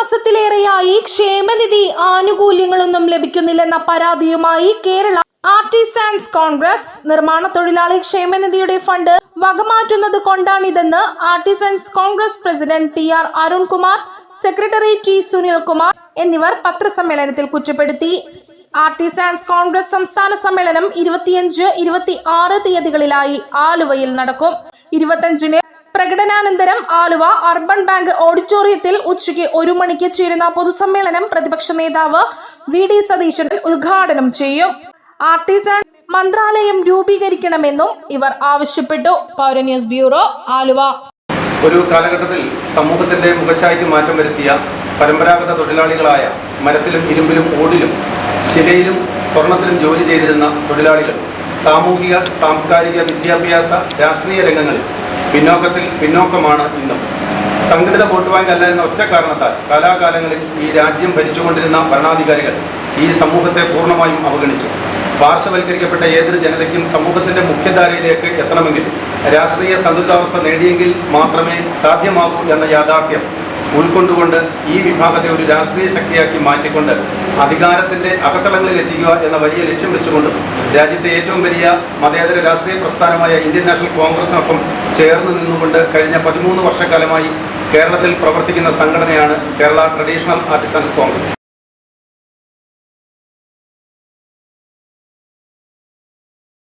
മാസത്തിലേറെയായി ക്ഷേമനിധി ആനുകൂല്യങ്ങളൊന്നും ലഭിക്കുന്നില്ലെന്ന പരാതിയുമായി Kerala artisans congress നിർമ്മാണ തൊഴിലാളി ക്ഷേമനിധിയുടെ ഫണ്ട് വകമാറ്റുന്നത് കൊണ്ടാണിതെന്ന് artisans congress president T R Arunkumar secretary T Sunilkumar എന്നിവർ പത്രസമ്മേളനത്തിൽ കുറ്റപ്പെടുത്തി. ആർട്ടിസാൻസ് കോൺഗ്രസ് സംസ്ഥാന സമ്മേളനം ഇരുപത്തിയഞ്ച് ഇരുപത്തി ആറ് തീയതികളിലായി ആലുവയിൽ നടക്കും. ഇരുപത്തിയഞ്ചിന് പ്രകടനാനന്തരം ആലുവ അർബൻ ബാങ്ക് ഓഡിറ്റോറിയത്തിൽ ഉച്ചയ്ക്ക് ഒരു മണിക്ക് ചേരുന്ന പൊതുസമ്മേളനം പ്രതിപക്ഷ നേതാവ് വി ഡി സതീശൻ ഉദ്ഘാടനം ചെയ്യും. ആർട്ടിസാൻ മന്ത്രാലയം രൂപീകരിക്കണമെന്നും ഇവർ ആവശ്യപ്പെട്ടു. പൗരന്യൂസ് ബ്യൂറോ ആലുവ. ഒരു കാലഘട്ടത്തിൽ സമൂഹത്തിന്റെ മുഖച്ഛായ്ക്ക് മാറ്റം വരുത്തിയ പരമ്പരാഗത തൊഴിലാളികളായ മരത്തിലും ഇരുമ്പിലും ഓടിലും ശിലയിലും സ്വർണത്തിലും ജോലി ചെയ്തിരുന്ന തൊഴിലാളികൾ സാമൂഹിക സാംസ്കാരിക വിദ്യാഭ്യാസ രാഷ്ട്രീയ രംഗങ്ങളിൽ പിന്നോക്കത്തിൽ പിന്നോക്കമാണ് ഇന്നും. സംഘടിത വോട്ട് ബാങ്ക് അല്ല എന്ന ഒറ്റ കാരണത്താൽ കാലാകാലങ്ങളിൽ ഈ രാജ്യം ഭരിച്ചുകൊണ്ടിരുന്ന ഭരണാധികാരികൾ ഈ സമൂഹത്തെ പൂർണമായും അവഗണിച്ചു. പാർശ്വവൽക്കരിക്കപ്പെട്ട ഏതൊരു ജനതയ്ക്കും സമൂഹത്തിന്റെ മുഖ്യധാരയിലേക്ക് എത്തണമെങ്കിൽ രാഷ്ട്രീയ സന്തുലിതാവസ്ഥ നേടിയെങ്കിൽ മാത്രമേ സാധ്യമാകൂ എന്ന യാഥാർത്ഥ്യം ഉൾക്കൊണ്ടുകൊണ്ട് ഈ വിഭാഗത്തെ ഒരു രാഷ്ട്രീയ ശക്തിയാക്കി മാറ്റിക്കൊണ്ട് അധികാരത്തിന്റെ അകത്തളങ്ങളിൽ എത്തിക്കുക എന്ന വലിയ ലക്ഷ്യം വെച്ചുകൊണ്ടും രാജ്യത്തെ ഏറ്റവും വലിയ മതേതര രാഷ്ട്രീയ പ്രസ്ഥാനമായ ഇന്ത്യൻ നാഷണൽ കോൺഗ്രസിനൊപ്പം ചേർന്ന് നിന്നുകൊണ്ട് കഴിഞ്ഞ പതിമൂന്ന് വർഷക്കാലമായി കേരളത്തിൽ പ്രവർത്തിക്കുന്ന സംഘടനയാണ് കേരള ട്രഡീഷണൽ ആർട്ടിസൻസ് കോൺഗ്രസ്.